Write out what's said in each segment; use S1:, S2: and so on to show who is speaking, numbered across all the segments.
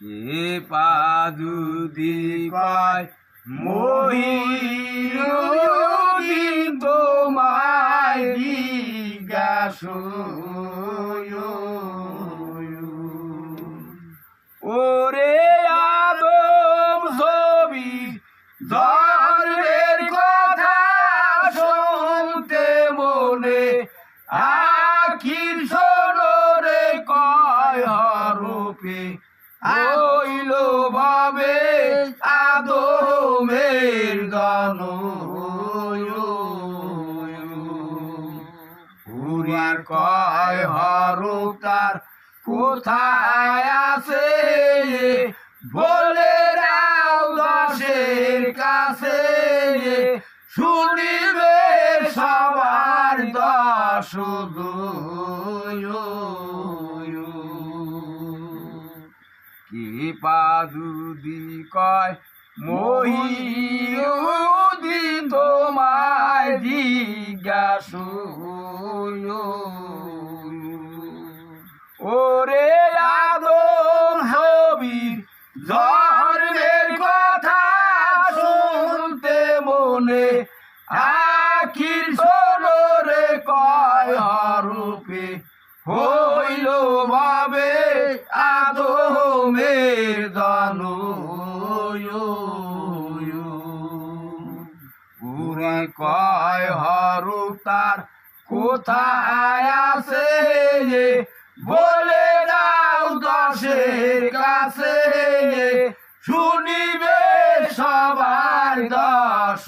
S1: কে পাদুদি কয় মহিদিন তোমায় জিজ্ঞাসু ওরে আদম ছবি, ধর্মের কথা শুনতে মনে, আখির সোনরে কয় হরূপে। হইল ভাবে আদমের গান পুরির কয় হরূপ তার কোথায় আছে? বলে রাও দশের কাছে। শুনিবে সবার দশ কি পাদুদি কয় মহিউদিন তোমায় জিজ্ঞাসু ওরে আদম হবি ধর্মের কথা শুনতে মনে, আখির সোনরে কয় রূপে হইল ভাবে আদমের দানু পুরে কয় হরূপ তার, কোথায় আছে বলে দাও দশের কাছে শুনিবে সবার দশ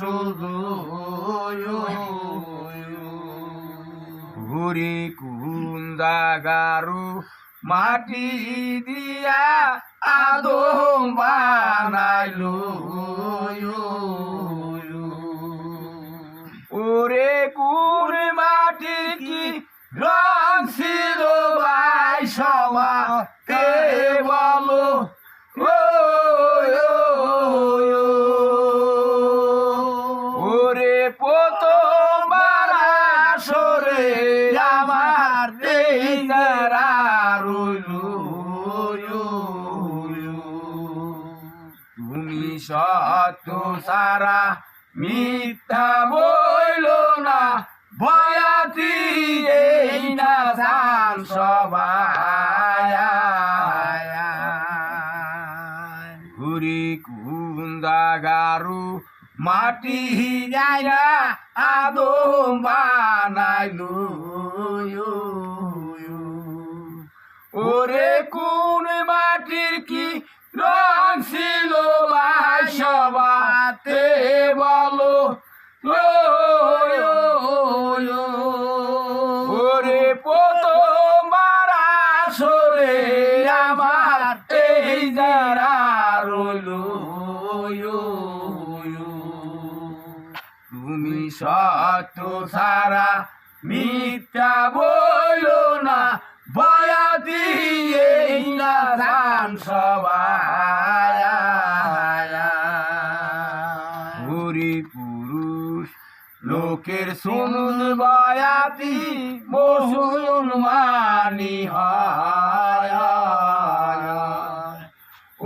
S1: ঘুরি কুন্দাগারু মাটি দিয়া আদম বানাইলো, ওরে কুর মাটি কি রং ছিল ভাই সবাতে বলো? ও ওরে প্রথমবার আসরে আমার তুমি সত্য সারা মিথ্যা বইল না বয়াতি এই না ধান সবাই ঘুরি কুন্দা গারু মাটি যায়া আদম বানাইলু আসরে আমার এই যারা তুমি সত্য সারা মিথ্যা বইল না বয়া দিয়ে না ধান সবাই। পুরুষ লোকের সুনুদ বয়াতি মুসলমানি হয়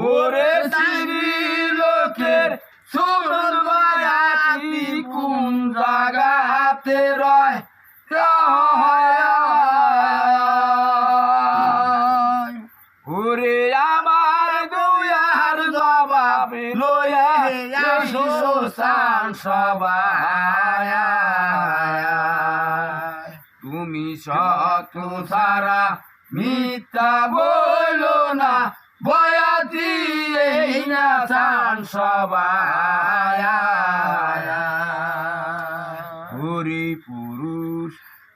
S1: ওরে শ্রী লোকের সুনুদ বয়াতি কোন জাগাতে রয়। ওরে আমার দুয়ার জবাব লয়া সুসান সবাই তুমি সত সারা মিথ্যা বলো না। বয়াতি এই না সান সবাই পুরুষ,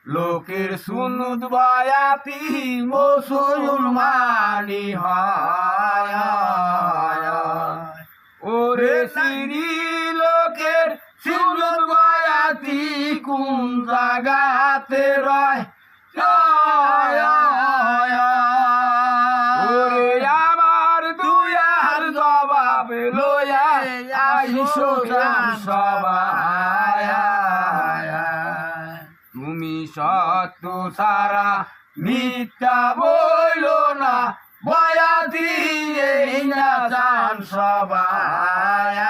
S1: লোকের সুনুদ বয়াতি মুসলমানি হয়। কোন জাগাতে রয়? আমার দুয়ার জবাব লয়া আইসো সবাই তুমি সত্য সারা মিথ্যা বইল না বয়া দিয়ে চান সবাই